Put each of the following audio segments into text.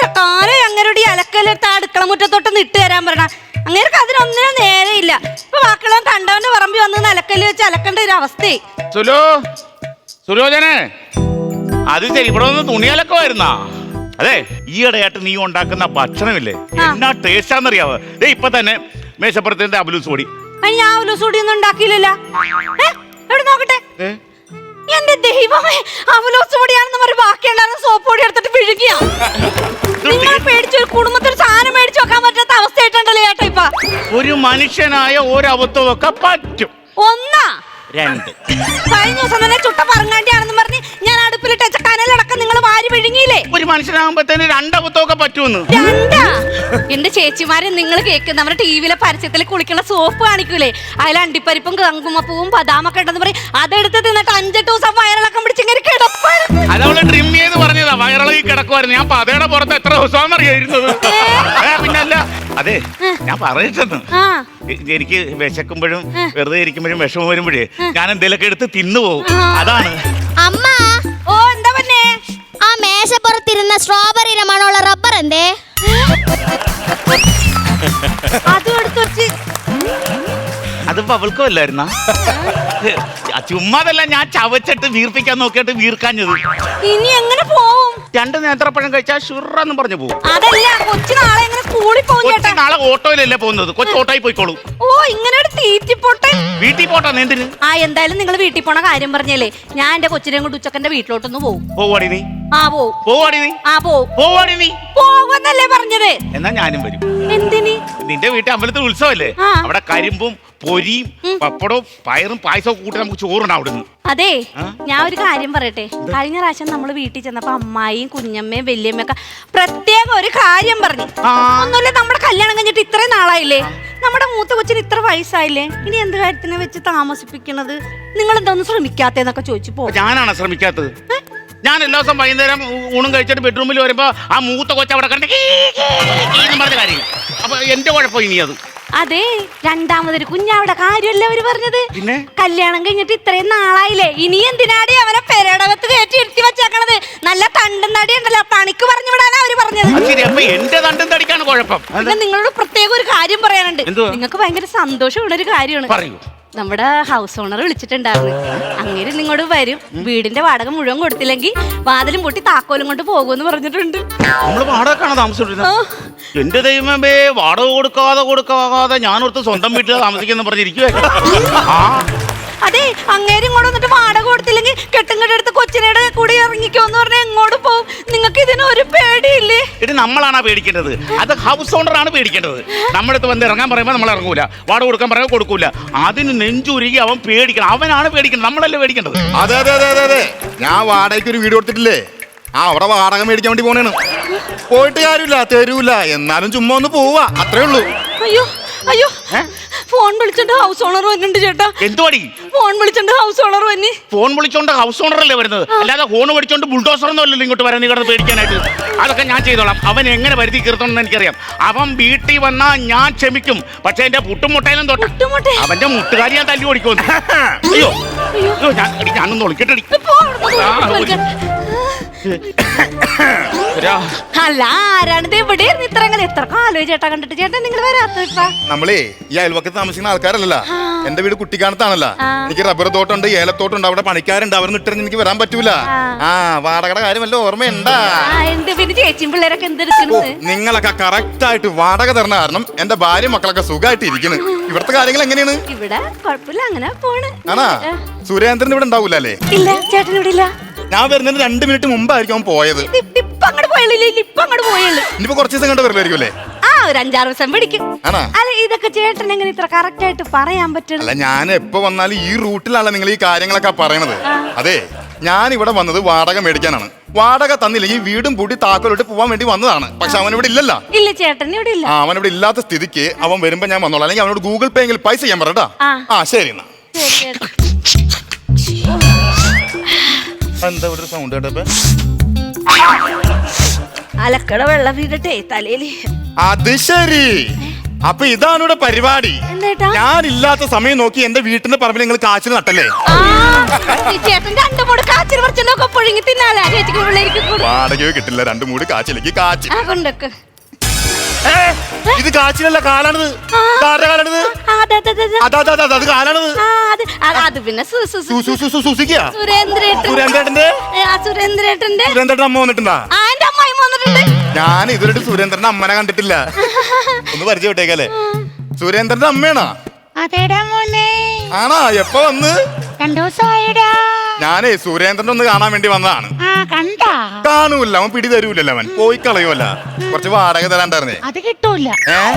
എത്ര കാലം അങ്ങനോട് ഈ അലക്കലെടുത്ത് ആ അടുക്കള മുറ്റത്തോട്ട് ഇട്ട് തരാൻ പറഞ്ഞ. അങ്ങേർക്ക് അതിനൊന്നിനും നേരെയില്ല. ഇപ്പൊ മക്കളും കണ്ടവന്റെ പറമ്പി വന്ന് അലക്കൽ വെച്ച് അലക്കേണ്ട ഒരു അവസ്ഥയെ സുലോ സുലോചനെ അത് ശരി ഇവിടെ ഒന്ന് തുണിയലക്കമായിരുന്നാ അതെ ഈയിടെയായിട്ട് നീ ഉണ്ടാക്കുന്ന ഭക്ഷണമില്ലേ. എന്നാ ടേസ്റ്റാന്നറിയാവോ? ദേ ഇപ്പൊ തന്നെ മേശപ്പുറത്തിന്റെ അബുലൂസ് പൊടി. ഞാൻ അബുലൂസ് അവലോസൂടി ഒന്നും ഉണ്ടാക്കിയില്ലല്ലോ. എവിടെ നോക്കട്ടെ? എന്റെ ദൈവമേ അവലോസ് പൊടിയാണെന്ന് പറഞ്ഞ് ബാക്കിയുണ്ടായിരുന്ന സോപ്പ് പൊടി എടുത്തിട്ട് പിഴുകിയ നിങ്ങൾ പേടിച്ചു ഒരു കുടുംബത്തിൽ സാധനം മേടിച്ചു വെക്കാൻ പറ്റാത്ത അവസ്ഥയായിട്ടുണ്ടല്ലോ ചേട്ടാ ഇപ്പൊ? ഒരു മനുഷ്യനായ ഒരബദ്ധമൊക്കെ പറ്റും. ഒന്നാ. രണ്ട്. കഴിഞ്ഞ ദിവസം തന്നെ ചുട്ട പറങ്ങാണ്ടിയാണെന്ന് പറഞ്ഞ് വിഴുങ്ങിയില്ലേ ഒരു മനുഷ്യനാകുമ്പോഴത്തേന് രണ്ടബദ്ധമൊക്കെ പറ്റുമെന്ന് രണ്ടാ? എന്റെ ചേച്ചിമാരെ നിങ്ങൾ കേൾക്കുന്ന നമ്മുടെ ടിവിയിലെ പരസ്യത്തിൽ കുളിക്കുന്ന സോപ്പ് കാണിക്കൂലേ? അതിൽ അണ്ടിപ്പരിപ്പും കുങ്കുമപ്പൂവും ബദാമൊക്കെ ഉണ്ടെന്ന് പറയും. അതെടുത്ത് തിന്നിട്ട് അഞ്ചെട്ട് ദിവസം വയറിളക്കം പിടിച്ചിങ്ങനെ കിടപ്പാണ്. അതവൾ ഡ്രിം ചെയ്ത് പറഞ്ഞതാ. വയറിളകി കിടക്കുമായിരുന്നു ഞാൻ പതയുടെ പുറത്ത് എത്ര ദിവസമാണ് അറിയായിരുന്നത് പിന്നല്ല. അതെ ഞാൻ പറയിച്ചെന്ന് ആ. എനിക്ക് വിശക്കുമ്പോഴും വെറുതെ ഇരിക്കുമ്പോഴും വിഷമം വരുമ്പോഴേ ഞാൻ എന്തെങ്കിലുമൊക്കെ എടുത്ത് തിന്നു പോകും അതാണ്. മേശപ്പുറത്തിരുന്ന സ്ട്രോബെറിയുടെ മണമുള്ള റബ്ബർ എന്തേ? അതും എടുത്ത് വെച്ച്. അതിപ്പോ അവൾക്കും അല്ലായിരുന്ന? ചുമ്മാതല്ല ഞാൻ ചവച്ചിട്ട് വീർപ്പിക്കാൻ നോക്കിയിട്ട് വീർക്കാഞ്ഞത്. ഇനി എങ്ങനെ പോവും? രണ്ട് നേന്ത്രപ്പഴം കഴിച്ചാൽ ഷുറന്ന് പറഞ്ഞു പോകും അതല്ല കൊച്ചു നാളെ എങ്ങനെ സ്കൂളിൽ പോകും കൊച്ചു ചേട്ടാ. നാളെ ഓട്ടോയിലല്ലേ പോകുന്നത്? കൊച്ചു ഓട്ടോയിൽ പോയിക്കോളൂ. ഓ ഇങ്ങനെ ഒരു തീറ്റിപ്പൊട്ടൻ വീട്ടിൽ പോട്ടാ എന്തിന്? ആ എന്തായാലും നിങ്ങൾ വീട്ടിൽ പോണ കാര്യം പറഞ്ഞല്ലേ. ഞാൻ എന്റെ കൊച്ചിനെ കൊണ്ട് ഉച്ചക്കന്റെ വീട്ടിലോട്ടൊന്ന് പോകും പോവാടി നീ. ആ പോവും പോവാടി നീ. ആ പോവും പോവാടി നീ. പോകുന്നല്ലേ പറഞ്ഞത്? എന്നാ ഞാനും വരും. എന്തിന്? നിന്റെ വീട്ടിൽ അമ്പലത്തിൽ ഉത്സവല്ലേ? ആ. അവിടെ കരിമ്പും പൊരിയും പപ്പടവും പയറും പായസവും കൂട്ടി നമുക്ക് ചോറുണ്ട് അവിടുന്ന്. അതെ. ആ? ഞാൻ ഒരു കാര്യം പറയട്ടെ. കഴിഞ്ഞ പ്രാവശ്യം നമ്മൾ വീട്ടിൽ ചെന്നപ്പോ അമ്മായിയും കുഞ്ഞമ്മയും വല്യമ്മയും ഒക്കെ പ്രത്യേക ഒരു കാര്യം പറഞ്ഞു. ആ. ഒന്നുമില്ല നമ്മുടെ കല്യാണം കഴിഞ്ഞിട്ട് ഇത്രയും നാളായില്ലേ? നമ്മുടെ മൂത്ത കൊച്ചിന് ഇത്ര വയസ്സായില്ലേ? ഇനി എന്ത് കാര്യത്തിനെ വെച്ച് താമസിപ്പിക്കണത്? നിങ്ങൾ എന്താ ശ്രമിക്കാത്തേന്നൊക്കെ ചോദിച്ചു പോ. ഞാനാണ് ശ്രമിക്കാത്തത്? ഞാൻ എല്ലാ ദിവസം വൈകുന്നേരം ഊണും കഴിച്ചിട്ട് ബെഡ്റൂമിൽ വരുമ്പോ ആ മൂത്ത കൊച്ച അവിടെ കണ്ടി പറഞ്ഞ കാര്യം അപ്പൊ എന്റെ കുഴപ്പം ഇനി അത്. അതെ രണ്ടാമതൊരു കുഞ്ഞാവിടെ കാര്യമല്ല അവർ പറഞ്ഞത്? പിന്നെ? കല്യാണം കഴിഞ്ഞിട്ട് ഇത്രയും നാളായില്ലേ? ഇനി എന്തിനാടി അവനെ പെരടകത്ത് കയറ്റി ഇരുത്തി വെച്ചേക്കണത്? നല്ല തണ്ടും തടി ഉണ്ടല്ലോ പണിക്ക് പറഞ്ഞു പറഞ്ഞത് അത് ശരി അപ്പൊ എന്റെ തണ്ടും തടിക്കാണ് കുഴപ്പം. പിന്നെ നിങ്ങളോട് പ്രത്യേക ഒരു കാര്യം പറയാനുണ്ട്. എന്തുവാ? നിങ്ങൾക്ക് ഭയങ്കര സന്തോഷമുള്ള ഒരു കാര്യമാണ്. പറയൂ. നമ്മുടെ ഹൗസ് ഓണർ വിളിച്ചിട്ടുണ്ടായിരുന്നു. അങ്ങനെ നിങ്ങോട് വരും. വീടിന്റെ വാടക മുഴുവൻ കൊടുത്തില്ലെങ്കിൽ വാതിലും പൊട്ടി താക്കോലും കൊണ്ട് പോകുമെന്ന് പറഞ്ഞിട്ടുണ്ട്. നമ്മൾ വാടകക്കാണ് താമസിച്ചിരുന്നത് ആ, എന്റെ ദൈവമേ വാടക കൊടുക്കാതെ കൊടുക്കാതെ ഞാനോർത്ത് സ്വന്തം വീട്ടിൽ താമസിക്കുന്ന പറഞ്ഞിരിക്കുവേ ആ. അതെ അങ്ങേര് ഇങ്ങോട്ട് വന്നിട്ട് വാടക കൊടുത്തില്ലെങ്കിൽ കെട്ടും കെട്ടെടുത്ത് കൊച്ചിനയുടെ കൂടി ഇറങ്ങിക്കോന്ന് പറഞ്ഞാൽ എങ്ങോട്ട് ഒരു പേടിയില്ലേ? ഇത് നമ്മളാണ് പേടിക്കേണ്ടത്. അത് ഹൗസ് ഓണർ ആണ് പേടിക്കേണ്ടത്. നമ്മുടെ അടുത്ത് വന്ന് ഇറങ്ങാൻ പറയുമ്പോൾ നമ്മൾ ഇറങ്ങൂല. വാടക കൊടുക്കാൻ പറയുമ്പോൾ കൊടുക്കൂല. അതിന് നെഞ്ചുരുകി അവൻ പേടിക്കണം. അവനാണ് പേടിക്കേണ്ടത്. നമ്മളല്ലേ പേടിക്കേണ്ടത്. അതെ അതെ അതെ അതെ അതെ. ഞാൻ വാടകയ്ക്ക് ഒരു വീട് കൊടുത്തിട്ടില്ലേ? ആ അവിടെ വാടക മേടിക്കാൻ വേണ്ടി പോണേണ്. പോയിട്ട് കാര്യമില്ല തരൂല എന്നാലും ചുമ്മാ ഒന്ന് പോവാ. അത്രേ ഉള്ളൂ. അയ്യോ അയ്യോ. ഫോൺ വിളിച്ചോണ്ട് ഹൗസ് ഓണർ വന്നിട്ടുണ്ട് ചേട്ടാ. എന്തുവാടി? ഫോൺ വിളിച്ചോണ്ട് ഹൗസ് ഓണർ വന്നി. ഫോൺ വിളിച്ചോണ്ട് ഹൗസ് ഓണർ അല്ലേ വരുന്നത്? അല്ലാതെ ഫോൺ വിളിച്ചോണ്ട് ബുൾഡോസർ ഒന്നും അല്ലല്ലോ ഇങ്ങോട്ട് വരാൻ കിടന്ന് പേടിക്കാനായിട്ട്. അതൊക്കെ ഞാൻ ചെയ്തോളാം. അവൻ എങ്ങനെ വരുത്തി കീർത്തണമെന്ന് എനിക്കറിയാം. അവൻ വീട്ടിൽ വന്നാ ഞാൻ ക്ഷമിക്കും. പക്ഷെ എന്റെ പുട്ടും മുട്ടയിലും തൊട്ട്. മുട്ടുമുട്ടെ അവന്റെ മുട്ടുകാരി ഞാൻ തല്ലി ഓടിക്കുന്നു അയ്യോ. അയ്യോ. ഞാൻ എടി, ഞാനൊന്ന് ആ. ഒരാ, അല്ല ആരാണിത് ഇവിടെ ഇരുന്ന് ഇത്ര അങ്ങനെ എത്ര കാലോ ചേട്ടാ കണ്ടിട്ട്? ചേട്ടൻ നിങ്ങൾ വരാത്ത നമ്മളേ ഈ അയൽവക്കത്ത് താമസിക്കുന്ന ആൾക്കാരല്ല എന്റെ വീട് കുട്ടിക്കാനത്താണല്ല. എനിക്ക് റബ്ബർ തോട്ടുണ്ട് ഏലത്തോട്ടുണ്ട് അവിടെ പണിക്കാരുണ്ട്. അവർ ഇട്ടിരുന്ന് എനിക്ക് വരാൻ പറ്റൂല. ആ. വാടകയുടെ കാര്യം വല്ല ഓർമ്മയുണ്ടാ പിള്ളേരൊക്കെ നിങ്ങളൊക്കെ കറക്റ്റ് ആയിട്ട് വാടക തരണ കാരണം എന്റെ ഭാര്യ മക്കളൊക്കെ സുഖമായിട്ട് ഇരിക്കുന്നു. ഇവിടുത്തെ കാര്യങ്ങൾ എങ്ങനെയാണ്? ഇവിടെ കുഴപ്പമില്ല അങ്ങനെ പോണ്. ആണാ? സുരേന്ദ്രൻ ഇവിടെ ഉണ്ടാവൂലേ അല്ലേ ഇല്ല ചേട്ടൻ ഇവിടെ ഇല്ല. ഞാൻ വരുന്നതിന് രണ്ട് മിനിറ്റ് മുമ്പായിരിക്കും അവൻ പോയത്. ഇപ്പ അങ്ങോട്ട് പോയുള്ളൂ ഇപ്പൊ അങ്ങോട്ട് പോയുള്ളൂ ഇനിയിപ്പോ കുറച്ച് ദിവസം കണ്ട് വരില്ലായിരിക്കും അല്ലേ? ആ ഒരു അഞ്ചാറ് ദിവസം പിടിക്കും. ആണോ? അല്ല ഇതൊക്കെ ചേട്ടൻ എങ്ങനെ ഇത്ര കറക്റ്റ് ആയിട്ട് പറയാൻ അല്ല ഞാൻ എപ്പോ വന്നാലും ഈ റൂട്ടിലാണ് നിങ്ങൾ ഈ കാര്യങ്ങളൊക്കെ പറയണത്. അതെ ഞാൻ ഇവിടെ വന്നത് വാടക മേടിക്കാനാണ്. വാടക തന്നില്ലെങ്കിൽ വീടും പൂട്ടി താക്കോലിട്ട് പോവാൻ വേണ്ടി വന്നതാണ്. പക്ഷെ അവൻ ഇവിടെ ഇല്ലല്ലോ. ഇല്ല ചേട്ടൻ ഇവിടെ ഇല്ല. ആ അവൻ ഇവിടെ ഇല്ലാത്ത സ്ഥിതിക്ക് അവൻ വരുമ്പോ ഞാൻ വന്നോളാം. അല്ലെങ്കിൽ അവനോട് ഗൂഗിൾ പേ എങ്കിൽ പൈസ ചെയ്യാൻ പറയട്ടാ. ആ. ശരി എന്നാ. എന്താ ഇവിടെ സൗണ്ട് കേട്ടപ്പോ അലക്കട വെള്ളം വീടട്ടെ തലയിൽ അത് ശരി. അപ്പൊ ഇതാണ് ഇവിടെ പരിപാടി. ഞാൻ ഇല്ലാത്ത സമയം നോക്കി എന്റെ വീട്ടിന്റെ പറമ്പിൽ നിങ്ങൾ കാച്ചിൽ നട്ടല്ലേ? ചേട്ടൻ രണ്ടു കാച്ചിൽ പുഴുങ്ങി തിന്നാലേ വാടകയോ കിട്ടില്ല രണ്ടു മൂട് കാച്ചിലേക്ക് കാച്ചി. ആ കൊണ്ടൊക്കെ. ഏ, ഇത് കാച്ചിലല്ല കാലാണിത്. കാലാണിത്? അതെ, അതെ, അതെ, അതെ. അതാ അതാ, അതാ, അത് കാലാണിത്. ആ, അത് പിന്നെ സുരേന്ദ്രേട്ടന്റെ സുരേന്ദ്രേട്ടന്റെ അമ്മ വന്നിട്ടുണ്ടാ? ഞാൻ ഇതുവരെ സുരേന്ദ്രന്റെ അമ്മനെ കണ്ടിട്ടില്ല. ഒന്ന് പരിചയപ്പെട്ടേക്കല്ലേ. സുരേന്ദ്രന്റെ അമ്മയാണോ? അതേടാ മോനെ. ആണോ? എപ്പോ വന്ന്? രണ്ടു ദിവസമായിടാ ഞാനേ സുരേന്ദ്രനെ ഒന്ന് കാണാൻ വേണ്ടി വന്നതാണ്. ആ കണ്ടാ? കാണൂല അവൻ പിടി തരൂലല്ലോ അവൻ. പോയി കളയൂല. കുറച്ച് വാടക തരാണ്ടായിരുന്നേ. അത് കിട്ടൂല.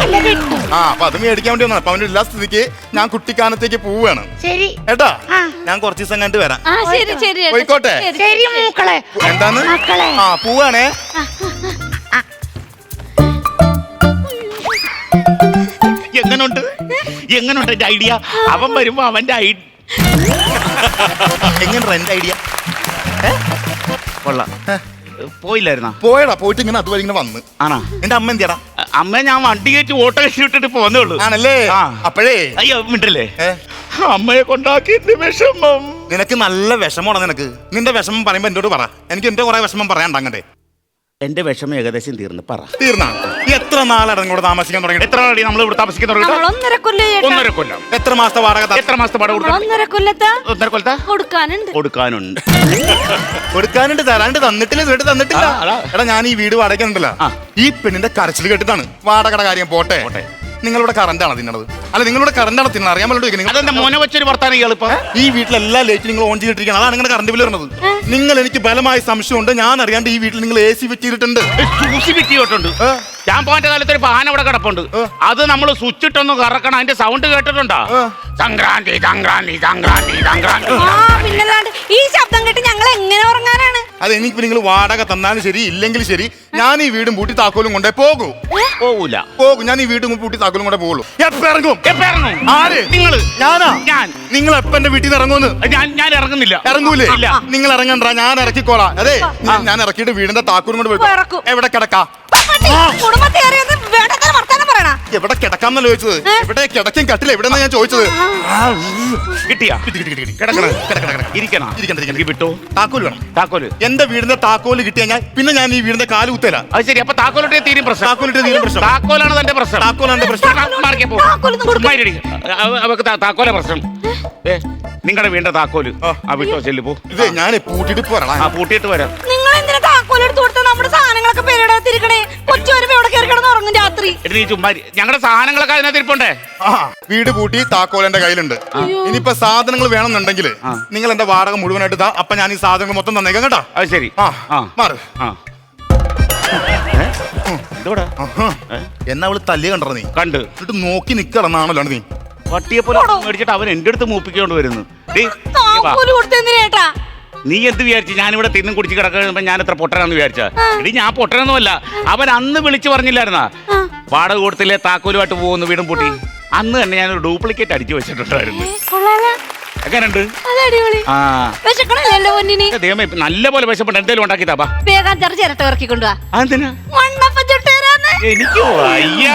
അല്ല കിട്ടും. ആ അപ്പൊ അത് മേടിക്കാൻ വേണ്ടി വന്നതാണ്. അപ്പൊ അവന്റെ എല്ലാ സ്ഥിതിക്ക് ഞാൻ കുട്ടിക്കാനത്തേക്ക് പോവാണ് ശരി. ഏട്ടാ ഞാൻ കുറച്ച് ദിവസം കണ്ടു വരാം. ആ ശരി ശരി പോയിക്കോട്ടെ. ശരി. മൂക്കളെ. മക്കളെ. ആ പോവാണേ. എങ്ങനുണ്ട്? എങ്ങനുണ്ട് എന്റെ ഐഡിയ? അവൻ വരുമ്പോ അവന്റെ ഐ എങ്ങനെ റെന്റ് ഐഡിയ കൊള്ളാം. പോയില്ലായിരുന്നാ? പോയടാ പോയിട്ട് ഇങ്ങനെ അതുവരെ ഇങ്ങനെ വന്ന്. ആണോ? എന്റെ അമ്മ എന്തിയടാ? അമ്മ ഞാൻ വണ്ടി കയറ്റി ഓട്ടോ കഴിച്ചു വിട്ടിട്ട് പോന്നേ ഉള്ളൂ ആണല്ലേ. അപ്പോഴേ. അയ്യോ മിണ്ടല്ലേ? അമ്മയെ കൊണ്ടാക്കി വിഷമം. നിനക്ക് നല്ല വിഷമമാണ് നിനക്ക്? നിന്റെ വിഷമം പറയുമ്പോ എന്നോട് പറ. എനിക്ക് എന്റെ കുറെ വിഷമം പറയാണ്ട് അങ്ങട്ടെ. എന്റെ വിഷമം ഏകദേശം തീർന്നു. പറ. തീർന്നാ. എത്ര നാളാണ് ഇങ്ങോട്ട് താമസിക്കാൻ തുടങ്ങി എത്ര നാളായി നമ്മൾ ഇവിടെ താമസിക്കാൻ നമ്മൾ തുടങ്ങിയിട്ട് ഒന്നര കൊല്ലം ഒന്നര കൊല്ലം. എത്ര മാസത്തെ വാടക ത- എത്ര മാസത്തെ വാടക കൊടുക്കണം? ഒന്നര കൊല്ലത്തെ? ഒന്നര കൊല്ലത്തെ? കൊടുക്കാനുണ്ട്. കൊടുക്കാനുണ്ട്. കൊടുക്കാനുണ്ട് തരാണ്ട് തന്നിട്ടില്ല ഇതുവരെ തന്നിട്ടില്ല. ആ, അതാ. എടാ ഞാൻ ഈ വീട് വാടകയ്ക്കുണ്ടല്ലോ. ആ. ഈ പെണ്ണിന്റെ കരച്ചിൽ കേട്ടിട്ടാണ് വാടകയുടെ കാര്യം പോട്ടെ. പോട്ടെ. നിങ്ങളുടെ കറണ്ടാണ് തിന്നണത്. അല്ല നിങ്ങളുടെ കറണ്ടാണ് തിന്നണത്. അറിയാൻ പറ്റും അതെന്റെ മോനെ വെച്ചൊരു വർത്താനം ഇയാളിപ്പോ ഈ വീട്ടിൽ എല്ലാ ലൈറ്റും നിങ്ങൾ ഓൺ ചെയ്തിട്ടിരിക്കണം അതാണ് നിങ്ങളുടെ കറണ്ട് ബിൽ വരുന്നത്. നിങ്ങൾ എനിക്ക് ബലമായ സംശയമുണ്ട്. ഞാൻ അറിയാണ്ട് ഈ വീട്ടിൽ നിങ്ങൾ എ സി വെച്ചിട്ടുണ്ട് ഞാൻ കാലത്ത് ഒരു പാന ഇവിടെ കിടപ്പുണ്ട്. അത് നമ്മൾ സ്വിച്ച് ഇട്ടൊന്ന് കറക്കണം. അതിന്റെ സൗണ്ട് കേട്ടിട്ടുണ്ടോ? സംക്രാന്തി സംക്രാന്തി സംക്രാന്തി സംക്രാന്തി. ആ പിന്നല്ലാണ്ട് ഈ ശബ്ദം കേട്ട് ഞങ്ങൾ എങ്ങനെ ഉറങ്ങാനാണ്? അത് എനിക്ക് നിങ്ങൾ വാടക തന്നാലും ശരി ഇല്ലെങ്കിൽ ശരി ഞാൻ ഈ വീടും പൂട്ടി താക്കോലും കൊണ്ടേ പോകൂ. പോവൂല. പോകും ഞാൻ ഈ വീടും പൂട്ടി താക്കോലും കൊണ്ടേ പോകുള്ളൂ എപ്പോ ഇറങ്ങും? എപ്പ ഇറങ്ങും? ആര്? നിങ്ങൾ. ഞാനാ? ഞാൻ. നിങ്ങൾ എപ്പ എന്റെ വീട്ടിൽ നിന്ന് ഇറങ്ങുമെന്ന്? ഞാൻ ഞാൻ ഇറങ്ങുന്നില്ല. ഇറങ്ങൂലേ? ഇല്ല. നിങ്ങൾ ഇറങ്ങണ്ട ഞാൻ ഇറക്കിക്കോളാം. അതെ ഞാൻ- ഞാൻ ഇറക്കിയിട്ട് വീടിന്റെ താക്കോലും കൊണ്ട് പോയി ഇറക്കും. എവിടെ കിടക്കാം? എവിടെ കിടക്കാന്നല്ല ചോദിച്ചത്? എവിടെ കിടക്കും? കട്ടിൽ ഞാൻ ചോദിച്ചത്? കിട്ടിയാ. ഇരിക്കണം? വിട്ടോ. വേണം. എന്റെ വീടിന്റെ താക്കോൽ കിട്ടി ഞാൻ പിന്നെ ഞാൻ ഈ വീടിന്റെ കാൽ കുത്തല. അത് ശരി അപ്പൊ താക്കോലിട്ടേ തീരും പ്രശ്നം. താക്കോലിട്ട് തീരും പ്രശ്നം. താക്കോലാണ് തന്റെ പ്രശ്നം. താക്കോലാണ് പ്രശ്നം. അവക്ക് താക്കോല പ്രശ്നം. നിങ്ങളുടെ വീടിന്റെ താക്കോൽ. ആ. വിട്ടോ ചെല്ലു പോ. ഇത് ഞാൻ പൂട്ടിട്ട് പോരാ ആ പൂട്ടിയിട്ട് വരാം. നമ്മുടെ സാധനങ്ങളൊക്കെ പേരിടത്തിരിക്കണേ കൊച്ചു വരുമ്പോ ഇവിടെ കയറി കിടന്ന് ഉറങ്ങും രാത്രി? എടി നീ ചുമ്മാ ഇരി. ഞങ്ങളുടെ സാധനങ്ങളൊക്കെ അതിനകത്ത് ഇരിപ്പുണ്ടേ? ആ വീട് പൂട്ടി താക്കോൽ എന്റെ കയ്യിലുണ്ട് ഇനിയിപ്പോ സാധനങ്ങൾ വേണമെന്നുണ്ടെങ്കിൽ. നിങ്ങൾ എന്റെ വാടക മുഴുവനായിട്ട് താ അപ്പൊ ഞാൻ ഈ സാധനങ്ങൾ മൊത്തം തന്നേക്കാം കേട്ടോ? അത് ശരി. ആ ആ. മാറ്. ആ. ഏ? ഇതോടെ ആഹാ. എന്നെ അവൾ തല്ലിയ കണ്ടറ നീ. കണ്ട്. എന്നിട്ട് നോക്കി നിക്കറന്നാണല്ലോ നീ. പട്ടിയെ പോലെ മേടിച്ചിട്ട് അവൻ എന്റെ അടുത്ത് മൂപ്പിക്കൊണ്ട് വരുന്നു. ഡേയ്, നീ വാ. താക്കോൽ കൊടുത്തെന്തിനേട്ടാ നീ എന്ത് വിചാരിച്ചു? ഞാനിവിടെ തിന്നും കുടിച്ച് കിടക്കുമ്പോ ഞാൻ എത്ര പൊട്ടനാന്ന് വിചാരിച്ചാ എടി ഞാൻ പൊട്ടനൊന്നുമല്ല. അവൻ അന്ന് വിളിച്ചു പറഞ്ഞില്ലായിരുന്നാ? വാടക കൊടുത്തില്ലേ താക്കോലുമായിട്ട് പോകുന്നു വീടും പൂട്ടി. അന്ന് തന്നെ ഞാനൊരു ഒരു ഡ്യൂപ്ലിക്കേറ്റ് അടിച്ചു വെച്ചിട്ടുണ്ടായിരുന്നു. എങ്ങനെയുണ്ട് നല്ല പോലെ വിശപ്പുണ്ട്. എന്തേലും ഉണ്ടാക്കി താപ്പാ വേഗം ഇറക്കി എനിക്ക് വയ്യ.